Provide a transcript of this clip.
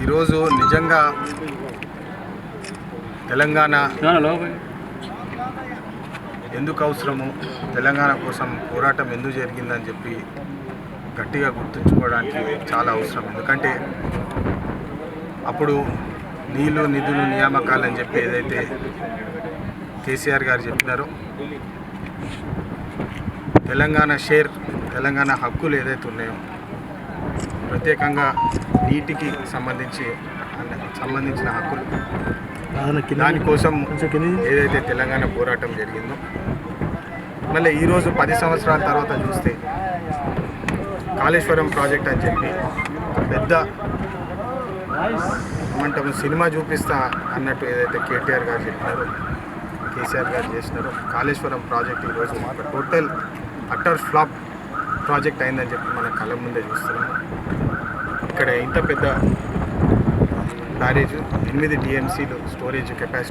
ఈరోజు నిజంగా తెలంగాణ ఎందుకు అవసరము? తెలంగాణ కోసం పోరాటం ఎందుకు జరిగిందని చెప్పి గట్టిగా గుర్తుంచుకోవడానికి చాలా అవసరం. ఎందుకంటే అప్పుడు నీళ్ళు నిధులు నియామకాలు అని చెప్పి ఏదైతే కేసీఆర్ గారు చెప్పినారో తెలంగాణ షేర్ తెలంగాణ హక్కులు ఏదైతే ఉన్నాయో ప్రత్యేకంగా నీటికి సంబంధించి సంబంధించిన హక్కులు. దానికోసం ఏదైతే తెలంగాణ పోరాటం జరిగిందో మళ్ళీ ఈరోజు పది సంవత్సరాల తర్వాత చూస్తే కాళేశ్వరం ప్రాజెక్ట్ అని చెప్పి పెద్ద ఏమంటాము సినిమా చూపిస్తా అన్నట్టు ఏదైతే కేటీఆర్ గారు చెప్పినారో కేసీఆర్ గారు చేసినారో కాళేశ్వరం ప్రాజెక్ట్ ఈరోజు టోటల్ అట్టర్ ఫ్లాప్ ప్రాజెక్ట్ అయిందని చెప్పి మన కళ్ళ ముందే చూస్తున్నాము ఇక్కడ ఇంత పెద్ద బ్యారేజ్ ఎనిమిది టీఎంసీలు స్టోరేజ్ కెపాసిటీ